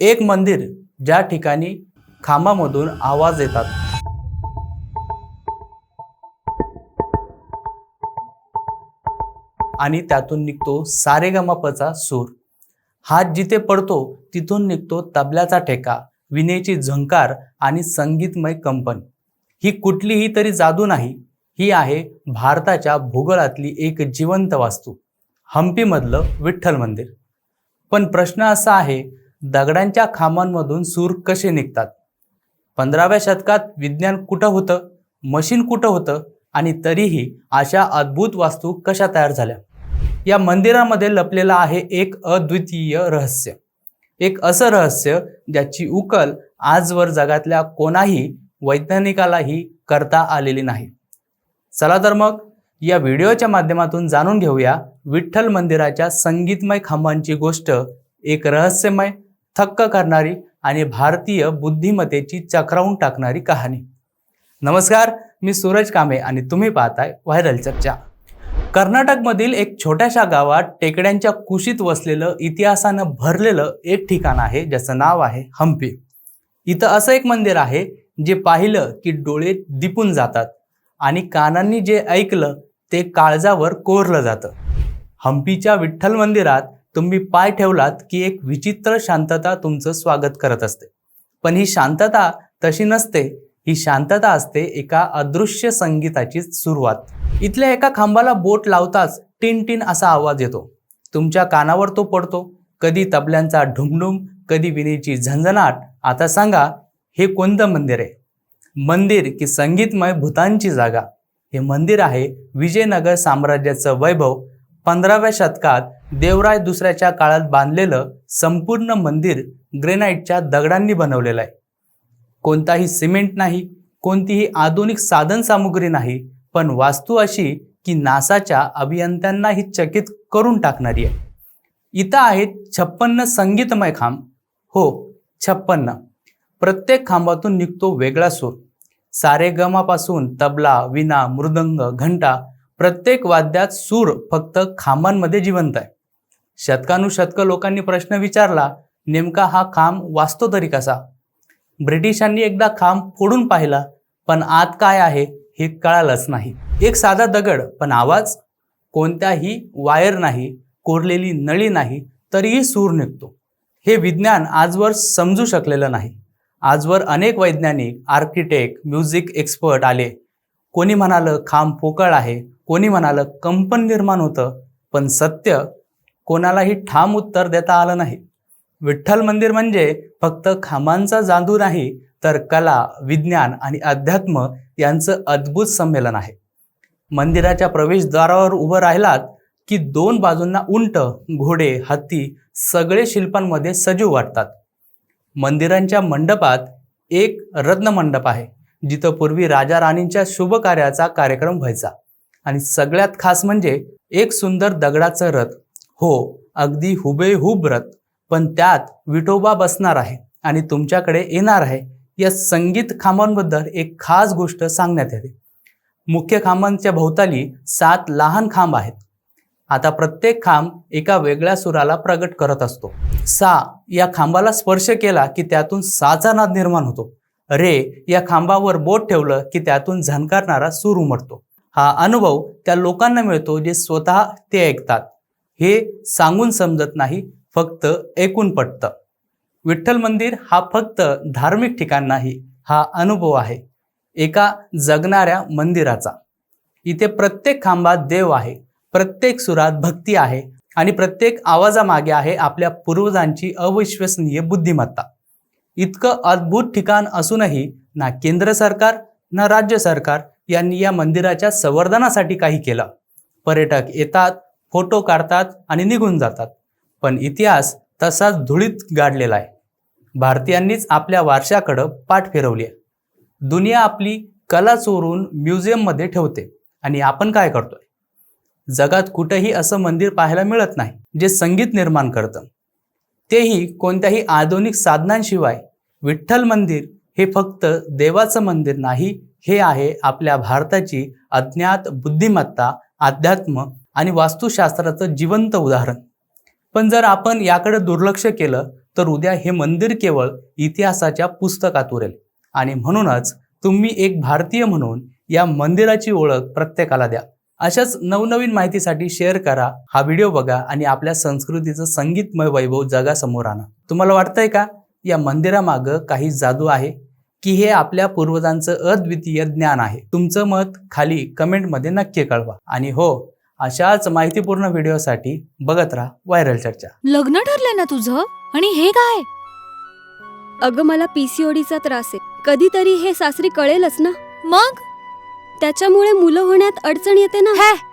एक मंदिर ज्या ठिकाणी खांबामधून आवाज येतात. आणि त्यातून निघतो सारेगमापचा सूर. हात जिथे पडतो तिथून निघतो तबल्याचा ठेका विनेची झंकार आणि संगीतमय कंपन. ही कुठलीही तरी जादू नाही ही आहे भारताच्या भूगोलातली एक जिवंत वास्तू हम्पीमधलं विठ्ठल मंदिर. पण प्रश्न असा आहे दगडांच्या खांबांमधून सूर कसे निघतात? पंधराव्या शतकात विज्ञान कुठं होतं? मशीन कुठं होतं? आणि तरीही अशा अद्भुत वास्तू कशा तयार झाल्या? या मंदिरामध्ये लपलेलं आहे एक अद्वितीय रहस्य. एक असं रहस्य ज्याची उकल आजवर जगातल्या कोणाही वैज्ञानिकालाही करता आलेली नाही. चला तर मग या व्हिडिओच्या माध्यमातून जाणून घेऊया विठ्ठल मंदिराच्या संगीतमय खांबांची गोष्ट एक रहस्यमय थक्क करणारी आणि भारतीय बुद्धिमत्तेची चक्रावून टाकणारी कहाणी. नमस्कार मी सूरज कांबे आणि तुम्ही पाहताय व्हायरल चर्चा. कर्नाटकमधील एक छोट्याशा गावात टेकड्यांच्या कुशीत वसलेलं इतिहासानं भरलेलं एक ठिकाण आहे ज्याचं नाव आहे हम्पी इथं असं एक मंदिर आहे जे पाहिलं की डोळे दिपून जातात आणि कानांनी जे ऐकलं ते काळजावर कोरलं जातं. हम्पीच्या विठ्ठल मंदिरात तुम्ही पाय ठेवलात की एक विचित्र शांतता तुमचं स्वागत करत असते. पण ही शांतता तशी नसते ही शांतता असते एका अदृश्य संगीताची सुरुवात. इथल्या एका खांबाला बोट लावताच टिन टिन असा आवाज येतो. तुमच्या कानावर तो पडतो. कधी तबल्यांचा ढुमढुम कधी विणीची झंझनाट. आता सांगा हे कोणतं मंदिर आहे? मंदिर की संगीतमय भूतांची जागा. हे मंदिर आहे विजयनगर साम्राज्याचं वैभव पंधराव्या शतकात देवराय दुसऱ्याच्या काळात बांधलेलं संपूर्ण मंदिर ग्रेनाईटच्या दगडांनी बनवलेलं आहे. कोणताही सिमेंट नाही कोणतीही आधुनिक साधन सामुग्री नाही पण वास्तू अशी की नासाच्या अभियंत्यांनाही चकित करून टाकणारी आहे. इथं आहेत छप्पन्न संगीतमय खांब. हो छप्पन्न. प्रत्येक खांबातून निघतो वेगळा सूर. सारेगमापासून तबला विना मृदंग घंटा प्रत्येक वाद्यात सूर फक्त खांबांमध्ये जिवंत आहे. शतकानुशतक लोकांनी प्रश्न विचारला नेमका हा खांब वाचतो तरी कसा? ब्रिटिशांनी एकदा खांब फोडून पाहिला पण आत काय आहे हे कळालंच नाही. एक साधा दगड पण आवाज? कोणत्याही वायर नाही कोरलेली नळी नाही तरीही सूर निघतो. हे विज्ञान आजवर समजू शकलेलं नाही. आजवर अनेक वैज्ञानिक आर्किटेक्ट म्युझिक एक्सपर्ट आले. कोणी म्हणालं खांब पोकळ आहे कोणी म्हणालं कंपन निर्माण होतं पण सत्य कोणालाही ठाम उत्तर देता आलं नाही. विठ्ठल मंदिर म्हणजे फक्त खांबांचा जादू नाही तर कला विज्ञान आणि अध्यात्म यांचं अद्भुत संमेलन आहे. मंदिराच्या प्रवेशद्वारावर उभं राहिलात की दोन बाजूंना उंट घोडे हत्ती सगळे शिल्पांमध्ये सजीव वाटतात. मंदिरांच्या मंडपात एक रत्न मंडप आहे. जिथं पूर्वी राजा राणींच्या शुभ कार्याचा कार्यक्रम व्हायचा. आणि सगळ्यात खास म्हणजे एक सुंदर दगडाचं रथ. हो अगदी हुबेहूब रथ. पण त्यात विठोबा बसणार आहे आणि तुमच्याकडे येणार आहे. या संगीत खांबांबद्दल एक खास गोष्ट सांगण्यात येते मुख्य खांबांच्या भोवताली सात लहान खांब आहेत. आता प्रत्येक खांब एका वेगळ्या सुराला प्रगट करत असतो. सा या खांबाला स्पर्श केला की त्यातून साचा नाद निर्माण होतो. रे या खांबावर बोट ठेवलं की त्यातून झणकारणारा सूर उमटतो. हा अनुभव त्या लोकांना मिळतो जे स्वतः ते ऐकतात. हे सांगून समजत नाही फक्त ऐकून पटतं. विठ्ठल मंदिर हा फक्त धार्मिक ठिकाण नाही हा अनुभव आहे. एका जगणाऱ्या मंदिराचा. इथे प्रत्येक खांबात देव आहे प्रत्येक सुरात भक्ती आहे आणि प्रत्येक आवाजामागे आहे आपल्या पूर्वजांची अविश्वसनीय बुद्धिमत्ता. इतकं अद्भुत ठिकाण असूनही ना केंद्र सरकार ना राज्य सरकार यांनी या मंदिराच्या संवर्धनासाठी काही केलं. पर्यटक येतात फोटो काढतात आणि निघून जातात. पण इतिहास तसाच धुळीत गाडलेला आहे. भारतीयांनीच आपल्या वारशाकडं पाठ फिरवली आहे. दुनिया आपली कला चोरून म्युझियममध्ये ठेवते. आणि आपण काय करतोय? जगात कुठंही असं मंदिर पाहायला मिळत नाही जे संगीत निर्माण करतं. तेही कोणत्याही आधुनिक साधनांशिवाय विठ्ठल मंदिर हे फक्त देवाचं मंदिर नाही हे आहे आपल्या भारताची अज्ञात बुद्धिमत्ता अध्यात्म आणि वास्तुशास्त्राचं जिवंत उदाहरण. पण जर आपण याकडे दुर्लक्ष केलं तर उद्या हे मंदिर केवळ इतिहासाच्या पुस्तकात उरेल. आणि म्हणूनच तुम्ही एक भारतीय म्हणून या मंदिराची ओळख प्रत्येकाला द्या. अशाच नवनवीन माहितीसाठी शेअर करा हा व्हिडिओ बघा आणि आपल्या संस्कृतीचं संगीतमय वैभव जगासमोर आणा. तुम्हाला वाटतंय का? या मंदिरामागं काही जादू आहे की हे आपल्या पूर्वजांचं अद्वितीय ज्ञान आहे. तुमचं मत खाली कमेंटमध्ये नक्की कळवा. आणि हो अशाच माहितीपूर्ण व्हिडिओसाठी बघत राहा व्हायरल चर्चा. लग्न ठरलंय ना तुझं? आणि हे काय? अगं मला पीसीओडीचा त्रास आहे. कधीतरी हे सासरी कळेलच ना? मग? त्याच्यामुळे मुलं होण्यात अडचण येते ना? हे!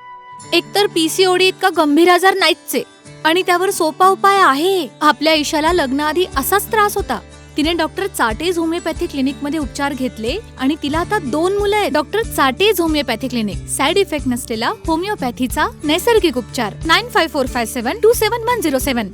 एकतर पीसीओडी इतका गंभीर आजार नाहीच आहे आणि त्यावर सोपा उपाय आहे. आपल्या ईशाला लग्नाआधी असाच त्रास होता. तिने डॉक्टर चाटेज होमिओपॅथी क्लिनिकमध्ये उपचार घेतले आणि तिला आता दोन मुलं आहेत. डॉक्टर चाटेज होमिओपॅथी क्लिनिक. साइड इफेक्ट नसलेला होमिओपॅथीचा नैसर्गिक उपचार. Nine five four five seven two seven one zero seven.